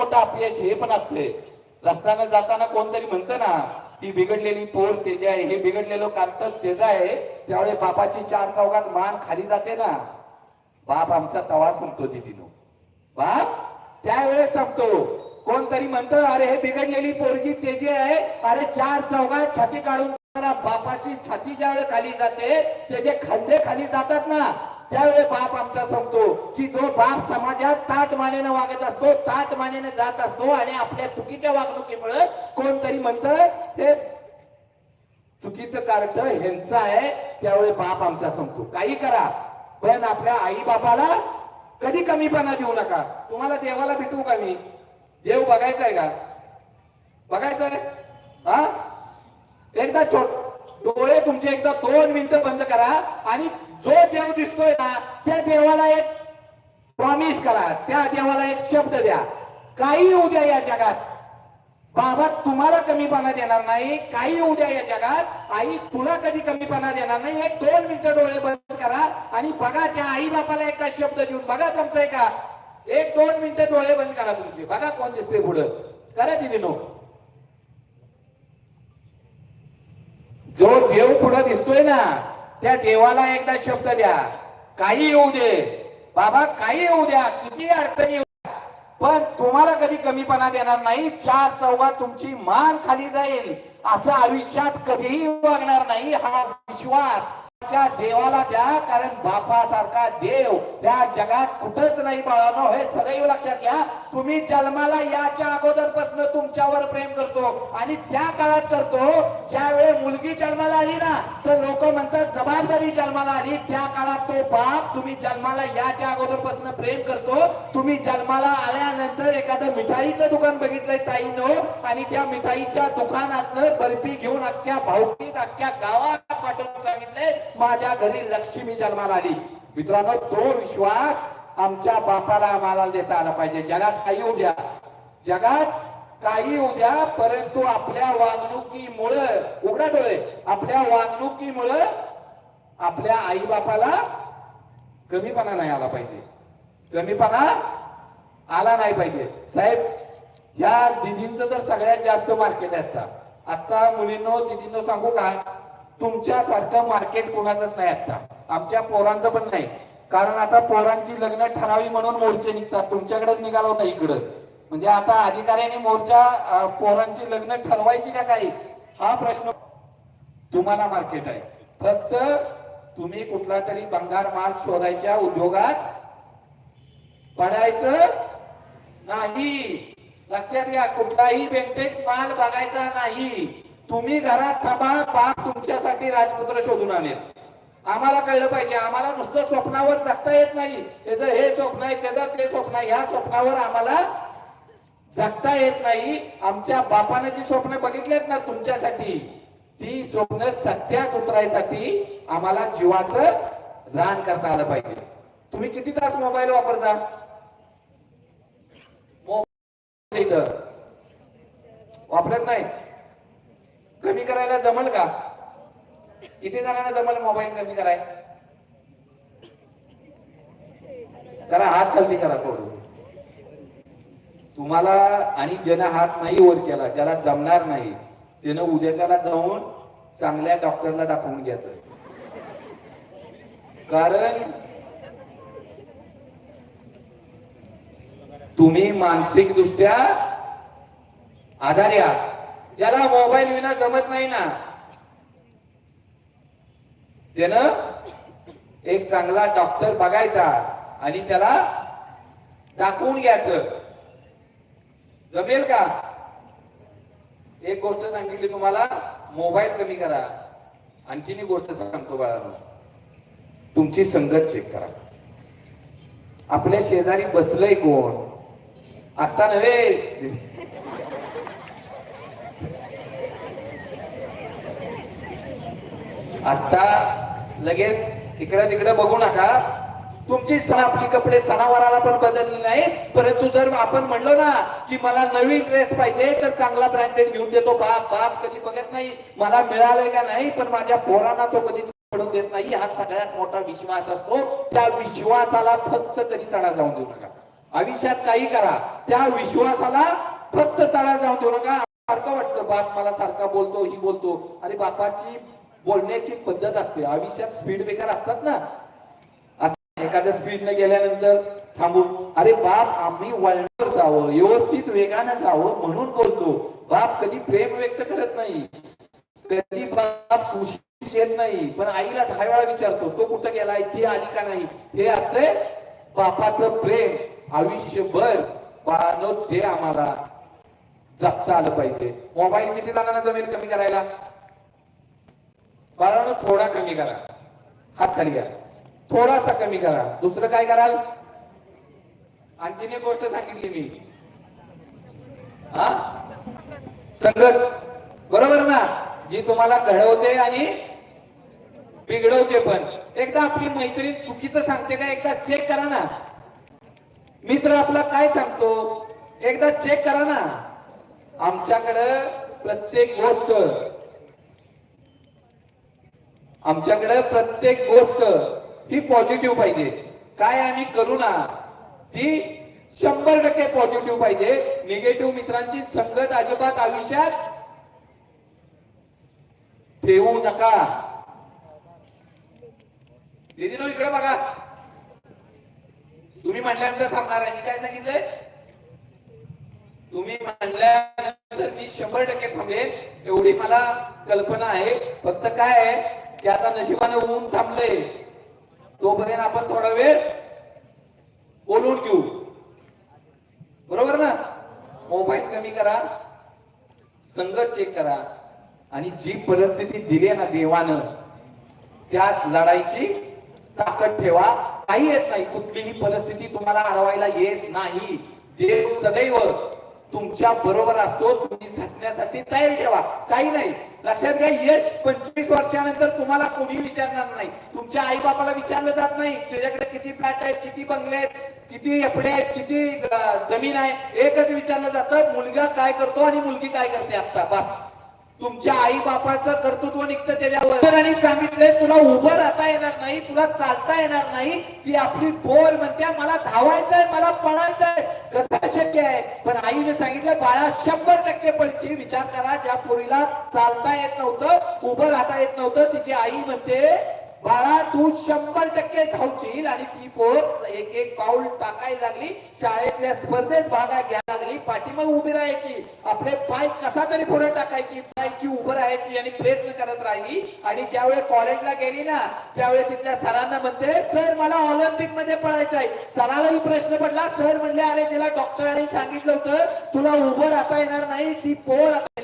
मोठं अपयश हे पण असते रस्त्यानं जाताना कोणतरी म्हणतं ना ती बिघडलेली पोर तेजे आहे हे बिघडलेलं कांतर तेज आहे त्यावेळी बापाची चार चौघात मान खाली जाते ना. बाप आमचा तवा संपतो दिदीनो. बाप त्यावेळेस संपतो कोणतरी म्हणतं अरे हे बिघडलेली पोरगी तेजी आहे अरे चार चौघात छाती काढून बापाची छाती ज्यावेळेस खाली जाते त्याचे खांदे खाली जातात ना. त्यावेळी बाप आमचा सांगतो की जो बाप समाजात ताट मानेनं वागत असतो ताट मानेनं जात असतो आणि आपल्या चुकीच्या वागणुकीमुळे कोणतरी म्हणतं हे चुकीचं कारण ह्यांचं आहे. त्यावेळी बाप आमचा सांगतो काही करा पण आपल्या आई बापाला कधी कमीपणा देऊ नका. तुम्हाला देवाला भेटू का मी? देव बघायचा आहे का? बघायचं रे हा? एकदा छोट डोळे तुमचे एकदा दोन मिनिटं बंद करा आणि जो देव दिसतोय ना त्या देवाला एक प्रॉमिस करा. त्या देवाला एक शब्द द्या. काही उद्या या जगात. बाबा तुम्हाला कमीपणा देणार नाही. काही उद्या या जगात. आई तुला कधी कमीपणा देणार नाही? एक दोन मिनिटं डोळे बंद करा आणि बघा त्या आई बापाला एकदा शब्द देऊन बघा जमतय का? एक दोन मिनिटं डोळे बंद करा तुमचे. बघा कोण दिसते पुढं. करा दिदी जो देव पुढं दिसतोय ना त्या देवाला एकदा शब्द द्या. काही येऊ दे. बाबा काही येऊ द्या. किती अडचणी येऊ द्या. पण तुम्हाला कधी कमीपणा देणार नाही. चार चौघा तुमची मान खाली जाईल. असं आयुष्यात कधीही वागणार नाही हा विश्वास. देवाला द्या कारण बापासारखा देव त्या जगात कुठंच नाही बाळानो हे सदैव लक्षात घ्या. तुम्ही जन्माला याच्या अगोदरपासून तुमच्यावर प्रेम करतो आणि त्या काळात करतो ज्यावेळी मुलगी जन्माला आली ना तर लोक म्हणतात जबाबदारी जन्माला आली. त्या काळात तो बाप तुम्ही जन्माला याच्या अगोदरपासून प्रेम करतो. तुम्ही जन्माला आल्यानंतर एखादं मिठाईचं दुकान बघितलंय ताईनो आणि त्या मिठाईच्या दुकानातनं बर्फी घेऊन अख्ख्या भाऊकीत अख्ख्या गावात पाठवून सांगितले माझ्या घरी लक्ष्मी जन्माला आली. मित्रांनो तो विश्वास आमच्या बापाला आम्हाला देता आला पाहिजे. जगात काही होऊ द्या जगात काही होऊ द्या परंतु आपल्या वागणुकीमुळं उघडा डोळे आपल्या वागणुकीमुळं आपल्या आई बापाला कमीपणा नाही आला पाहिजे. कमीपणा आला नाही पाहिजे. साहेब या दिदींचं तर सगळ्यात जास्त मार्केट आहे आता. आता मुलींनो दिदींनो सांगू का? तुमच्यासारखं मार्केट कोणाचंच नाही आता. आमच्या पोरांचं पण नाही. कारण आता पोरांची लग्न ठरावी म्हणून मोर्चे निघतात. तुमच्याकडेच निघाला होता इकडं. म्हणजे आता अधिकाऱ्यांनी मोर्चा पोरांची लग्न ठरवायची का काही? हा प्रश्न तुम्हाला मार्केट आहे. फक्त तुम्ही कुठला तरी भंगार माल शोधायच्या उद्योगात पडायचं नाही. लक्षात घ्या कुठलाही बेंटेक्स माल बघायचा नाही. तुम्ही घरात थांबा बाप तुमच्यासाठी राजपुत्र शोधून आणेल. आम्हाला कळलं पाहिजे आम्हाला नुसतं स्वप्नावर जगता येत नाही. त्याचं हे स्वप्न आहे त्याचं ते स्वप्न आहे ह्या स्वप्नावर आम्हाला जगता येत नाही. आमच्या बापानं जी स्वप्न बघितलेत ना तुमच्यासाठी ती स्वप्न सत्यात उतरायसाठी आम्हाला जीवाचं रान करता आलं पाहिजे. तुम्ही किती तास मोबाईल वापरता? मोबाईल वापरत नाही? कमी करायला जमल का? किती जणांना जमल मोबाईल कमी कराय? करा हात खालती करा थोडं. तुम्हाला आणि ज्यानं हात नाही वर केला ज्याला जमणार नाही त्यानं उद्याच्याला जाऊन चांगल्या डॉक्टरला दाखवून घ्यायचं. कारण तुम्ही मानसिक दृष्ट्या आधारी आहात. ज्याला मोबाईल विना जमत नाही ना त्यानं एक चांगला डॉक्टर बघायचा आणि त्याला दाखवून घ्यायचं. जमेल का? एक गोष्ट सांगितली तुम्हाला मोबाईल कमी करा. आणखीन एक गोष्ट सांगतो बाळांनो तुमची संगत चेक करा. आपल्या शेजारी बसलंय कोण? आता नव्हे. आता लगेच इकडे तिकडे बघू नका. तुमची सण आपली कपडे सणावाराला पण बदलले नाही परंतु जर आपण म्हणलो ना की मला नवीन ड्रेस पाहिजे तर चांगला ब्रँडेड घेऊन देतो. बाप बाप कधी बघत नाही. मला मिळालंय का नाही पण माझ्या पोरांना तो कधीच पडून देत नाही. हा सगळ्यात मोठा विश्वास असतो. त्या विश्वासाला फक्त कधी तडा जाऊन देऊ नका. आयुष्यात काही करा. त्या विश्वासाला फक्त तडा जाऊन देऊ नका. सारखं वाटतं बाप मला सारखा बोलतो ही बोलतो. अरे बापाची बोलण्याची पद्धत असते. आयुष्यात स्पीड ब्रेकर असतात ना. एखाद्या स्पीडने गेल्यानंतर थांबून अरे बाप आम्ही वळणावर जावं व्यवस्थित वेगानं जावं म्हणून बोलतो. बाप कधी प्रेम व्यक्त करत नाही. कधी बाप उशीर येत नाही. पण आईला दहा वेळा विचारतो तो कुठं गेलाय ती आली का नाही? हे असते बापाचं प्रेम. आयुष्यभर बाळानं ते आम्हाला जपता आलं पाहिजे. मोबाईल किती जणांना जमेल कमी करायला? बाळानं थोडा कमी करा. हात खाली घ्या. थोडासा कमी करा. दुसरं काय कराल? आणखीन एक गोष्ट सांगितली मी. हा? संगत बरोबर ना? जी तुम्हाला घडवते आणि बिघडवते पण. एकदा आपली मैत्रीण चुकीचं सांगते का? एकदा चेक करा ना. मित्र आपला काय सांगतो? एकदा चेक करा ना. आमच्याकडं प्रत्येक गोष्ट आमच्याकडे प्रत्येक गोष्ट ही पॉझिटिव्ह पाहिजे. काय आम्ही करू ना ती शंभर टक्के पॉझिटिव्ह पाहिजे. निगेटिव्ह मित्रांची संगत अजिबात आयुष्यात ठेवू नका. दिदीनो इकडे बघा. तुम्ही म्हणल्यानंतर थांबणार आहे. मी काय सांगितलंय? तुम्ही म्हणल्यानंतर मी शंभर टक्के थांबेल एवढी मला कल्पना आहे. फक्त काय आहे की आता नशिबाने ऊन थांबले तोपर्यंत आपण थोडा वेळ बोलून घेऊ. बरोबर ना? मोबाईल कमी करा. संगत चेक करा. आणि जी परिस्थिती दिली आहे ना देवानं त्यात लढायची ताकद ठेवा. काही येत नाही. कुठलीही परिस्थिती तुम्हाला अडवायला येत नाही. देव सदैव तुमच्या बरोबर असतो तुम्ही झटण्यासाठी तयार ठेवा. काही नाही. लक्षात घ्या यश पंचवीस वर्षानंतर तुम्हाला कोणी विचारणार नाही. तुमच्या आई बापाला विचारलं जात नाही. तुझ्याकडे किती फ्लॅट आहेत किती बंगले आहेत किती एपडे आहेत किती जमीन आहे एकच विचारलं जातं मुलगा काय करतो आणि मुलगी काय करते आता बस. तुमच्या आई बापाचं कर्तृत्व निघतं त्याच्यावर. आणि सांगितलंय तुला उभं राहता येणार नाही तुला चालता येणार नाही ती आपली बोल म्हणते मला धावायचंय मला पळायचंय. कसं शक्य आहे? पण आईने सांगितलं बाळा शंभर टक्के पडची विचार करा ज्या पोरीला चालता येत नव्हतं उभं राहता येत नव्हतं तिची आई म्हणते बाळा तू शंभर टक्के धावशील आणि ती पोर एक एक पाऊल टाकायला लागली. शाळेतल्या स्पर्धेत भागा घ्यायला लागली. पाठीमाग उभी राहायची. आपले पाय कसा तरी पुढे टाकायची. पायची उभं राहायची आणि प्रयत्न करत राहिली. आणि ज्यावेळी कॉलेजला गेली ना त्यावेळी तिथल्या सरांना म्हणते सर मला ऑलिम्पिकमध्ये पळायचं आहे. सरालाही प्रश्न पडला. सर म्हणले अरे तिला डॉक्टरांनी सांगितलं होतं. तुला उभं राहता येणार नाही. ती पोर आता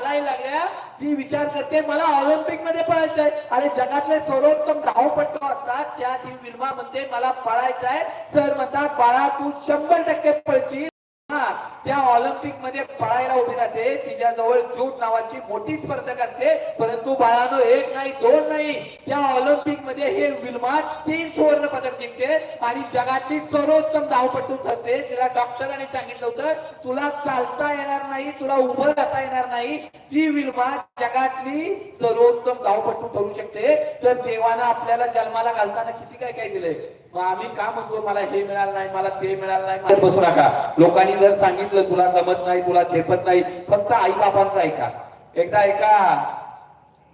चालायला लागल्या. ती विचार करते मला ऑलिम्पिकमध्ये पळायचंय. आणि अरे जगातले सर्वोत्तम धावपट्टू असतात त्या ती विल्मा म्हणते मला पळायचंय. आहे सर म्हणतात बाळा तू शंभर टक्के पळची हा, त्या ऑलिम्पिकमध्ये पळायला उभी राहते. तिच्या जवळ जूट नावाची मोठी स्पर्धक असते. परंतु बाळानो एक नाही दोन नाही. त्या ऑलिम्पिकमध्ये हे विल्मा तीन सुवर्ण पदक जिंकते आणि जगातली सर्वोत्तम धावपटू ठरते. तिला डॉक्टरांनी सांगितलं होतं तुला चालता येणार नाही तुला उभं राहता येणार नाही. ती विल्मा जगातली सर्वोत्तम धावपटू ठरू शकते. तर देवानं आपल्याला जन्माला घालताना किती काय काय दिलंय? मग आम्ही का म्हणतो मला हे मिळालं नाही मला ते मिळालं नाही मला बसू नका. लोकांनी जर सांगितलं तुला जमत नाही तुला झेपत नाही फक्त आई बापांचं ऐका. एकदा ऐका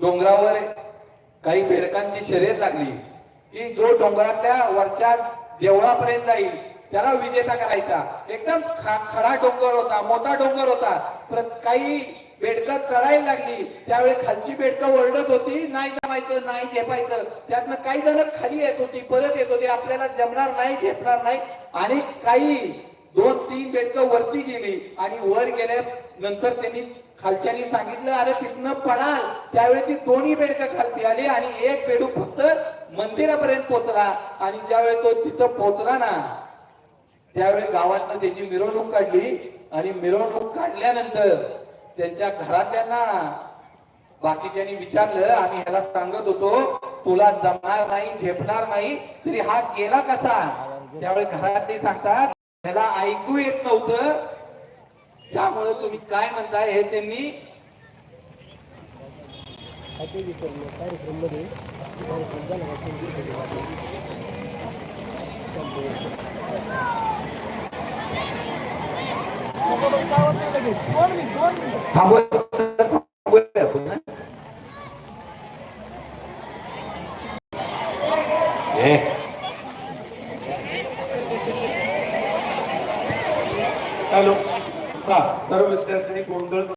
डोंगरावर काही बेडकांची शर्यत लागली की जो डोंगरातल्या वरच्या देवळापर्यंत जाईल त्याला विजेता करायचा. एकदम खडा डोंगर होता मोठा डोंगर होता. प्रत- काही बेडकं चढायला लागली. त्यावेळी खालची बेडकं ओरडत होती. नाही जमायचं नाही झेपायचं. त्यातनं काही जण खाली येत होती परत येत होती. आपल्याला जमणार नाही झेपणार नाही. आणि काही दोन तीन बेडकं वरती गेली आणि वर गेल्या नंतर त्यांनी खालच्यानी सांगितलं अरे तिथनं पडाल. त्यावेळी ती दोन्ही बेडकं खालती आली आणि एक बेडू फक्त मंदिरापर्यंत पोचला. आणि ज्यावेळी तो तिथं पोचला ना त्यावेळी गावातनं त्याची मिरवणूक काढली. आणि मिरवणूक काढल्यानंतर त्यांच्या घरातल्यांना बाकीच्यांनी विचारलं आम्ही ह्याला सांगत होतो तुला जमणार नाही झेपणार नाही तरी हा गेला कसा? त्यावेळी घरातले सांगतात त्याला ऐकू येत नव्हतं. त्यामुळे तुम्ही काय म्हणताय हे त्यांनी कार्यक्रम Tá Agora,